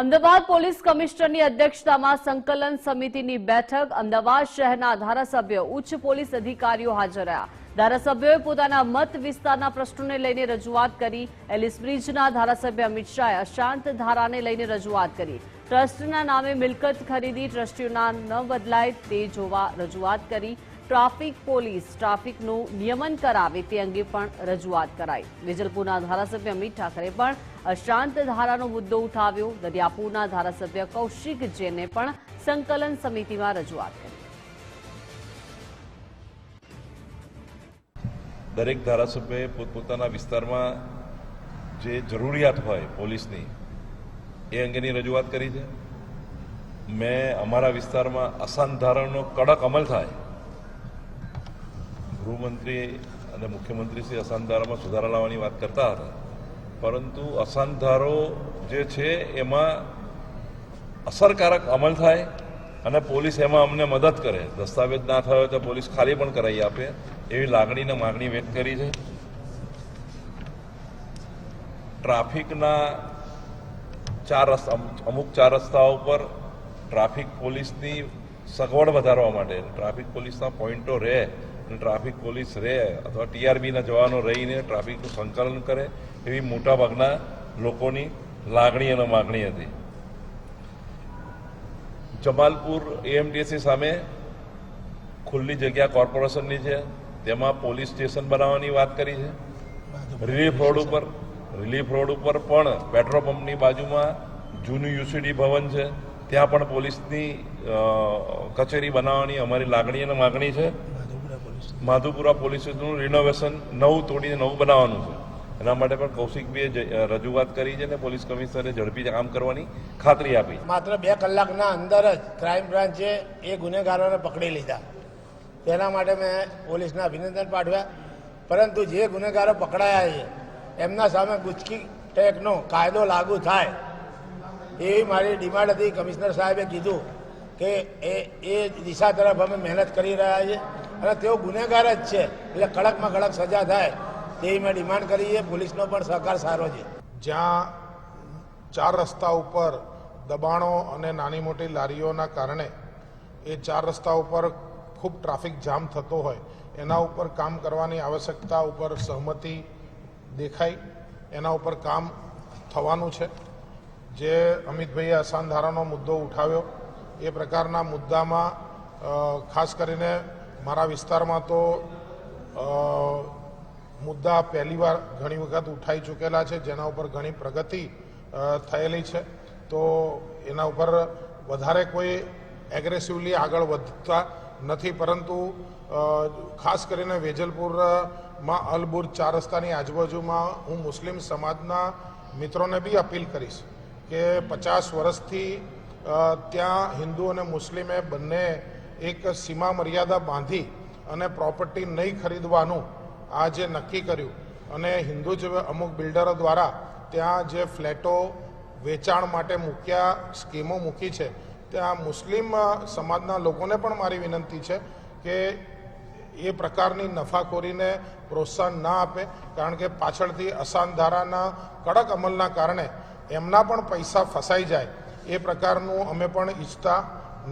Ahmedabad police કમિશનરની અધ્યક્ષતામાં સંકલન સમિતિની બેઠક. અમદાવાદ શહેરના ધારાસભ્ય, ઉચ્ચ પોલીસ અધિકારીઓ હાજર રહ્યા. ધારાસભ્યોએ પોતાના મત વિસ્તારના પ્રશ્નોને લઈને રજૂઆત કરી. એલિસ બ્રિજના ધારાસભ્ય અમિત શાહે અશાંત ધારાને લઈને રજૂઆત કરી. ટ્રસ્ટના નામે મિલકત ખરીદી, ટ્રસ્ટીઓના ન બદલાય તે જોવા રજૂઆત કરી. ટ્રાફિક પોલીસ ટ્રાફિકનું નિયમન કરાવે તે અંગે પણ રજૂઆત કરાઈ. વિજલપુરના ધારાસભ્ય અમિત ઠાકરે પણ અશાંત ધારાનો મુદ્દો ઉઠાવ્યો. દરિયાપુરના ધારાસભ્ય કૌશિક જેને પણ સંકલન સમિતિમાં રજૂઆત કરી. દરેક ધારાસભ્યએ પોતપોતાના વિસ્તારમાં જે જરૂરિયાત હોય પોલીસની, એ અંગેની રજૂઆત કરી છે. મેં અમારા વિસ્તારમાં અશાંત ધારાનો કડક અમલ થાય ગૃહમંત્રી અને મુખ્યમંત્રી શ્રી અસાન ધારામાં સુધારા લાવવાની વાત કરતા હતા. પરંતુ અસાનધારો જે છે એમાં અસરકારક અમલ થાય અને પોલીસ એમાં અમને મદદ કરે. દસ્તાવેજ ના થયો તો પોલીસ ખાલી પણ કરાવી આપે. એવી લાગણીને માગણી વ્યક્ત કરી છે. ટ્રાફિકના ચાર રસ્તા અમુક ચાર રસ્તાઓ પર ટ્રાફિક પોલીસની સગવડ વધારવા માટે. ટ્રાફિક પોલીસના પોઈન્ટો રહે. ટ્રાફિક પોલીસ રહે, અથવા ટીઆરબીના જવાનો રહીને ટ્રાફિકનું સંકલન કરે, એવી મોટાભાગના લોકોની લાગણી અને માગણી હતી. જમાલપુર એએમટીએસસી સામે ખુલ્લી જગ્યા કોર્પોરેશનની છે. તેમાં પોલીસ સ્ટેશન બનાવવાની વાત કરી છે. રિલીફ રોડ ઉપર, રિલીફ રોડ ઉપર પણ પેટ્રોલ પંપની બાજુમાં જૂનું યુસીડી ભવન છે. ત્યાં પણ પોલીસની કચેરી બનાવવાની અમારી લાગણી અને માગણી છે. માધુપુરા પોલીસ સ્ટેશનનું રિનોવેશન નવું તોડીને નવું બનાવવાનું છે. એના માટે પણ કૌશિકભાઈએ રજૂઆત કરી છે અને પોલીસ કમિશનરે ઝડપી કામ કરવાની ખાતરી આપી માત્ર બે કલાકના અંદર જ ક્રાઇમ બ્રાન્ચે એ ગુનેગારોને પકડી લીધા. તેના માટે મેં પોલીસને અભિનંદન પાઠવ્યા. પરંતુ જે ગુનેગારો પકડાયા છે, એમના સામે ગુચકી ટેકનો કાયદો લાગુ થાય, એવી મારી ડિમાન્ડ હતી. કમિશનર સાહેબે કીધું કે એ એ દિશા તરફ અમે મહેનત કરી રહ્યા છીએ. અને તેઓ ગુનેગાર જ છે. એટલે કડકમાં કડક સજા થાય. તેવી મેં ડિમાન્ડ કરી છે. પોલીસનો પણ સહકાર સારો છે. જ્યાં ચાર રસ્તા ઉપર દબાણો અને નાની મોટી લારીઓના કારણે એ ચાર રસ્તા ઉપર ખૂબ ટ્રાફિક જામ થતો હોય, એના ઉપર કામ કરવાની આવશ્યકતા ઉપર સહમતિ દેખાઈ. એના ઉપર કામ થવાનું છે. જે અમિતભાઈએ અસાન ધારાનો મુદ્દો ઉઠાવ્યો, એ પ્રકારના મુદ્દામાં ખાસ કરીને મારા વિસ્તારમાં તો મુદ્દા પહેલીવાર ઘણી વખત ઉઠાઈ ચૂકેલા છે, જેના ઉપર ઘણી પ્રગતિ થયેલી છે. તો એના ઉપર વધારે કોઈ એગ્રેસિવલી આગળ વધતા નથી, પરંતુ ખાસ કરીને વેજલપુરમાં અલબુર ચાર રસ્તાની આજુબાજુમાં હું મુસ્લિમ સમાજના મિત્રોને બી અપીલ કરીશ કે પચાસ વર્ષથી ત્યાં હિન્દુ અને મુસ્લિમે બંને એક સીમા મર્યાદા બાંધી અને પ્રોપર્ટી નહીં ખરીદવાનું આ જે નક્કી કર્યું. અને હિન્દુ જ અમુક બિલ્ડરો દ્વારા ત્યાં જે ફ્લેટો વેચાણ માટે મૂક્યા, સ્કીમો મૂકી છે, ત્યાં મુસ્લિમ સમાજના લોકોને પણ મારી વિનંતી છે કે એ પ્રકારની નફાખોરીને પ્રોત્સાહન ના આપે, કારણ કે પાછળથી અસાન ધારાના કડક અમલના કારણે એમના પણ પૈસા ફસાઈ જાય. એ પ્રકારનું અમે પણ ઈચ્છતા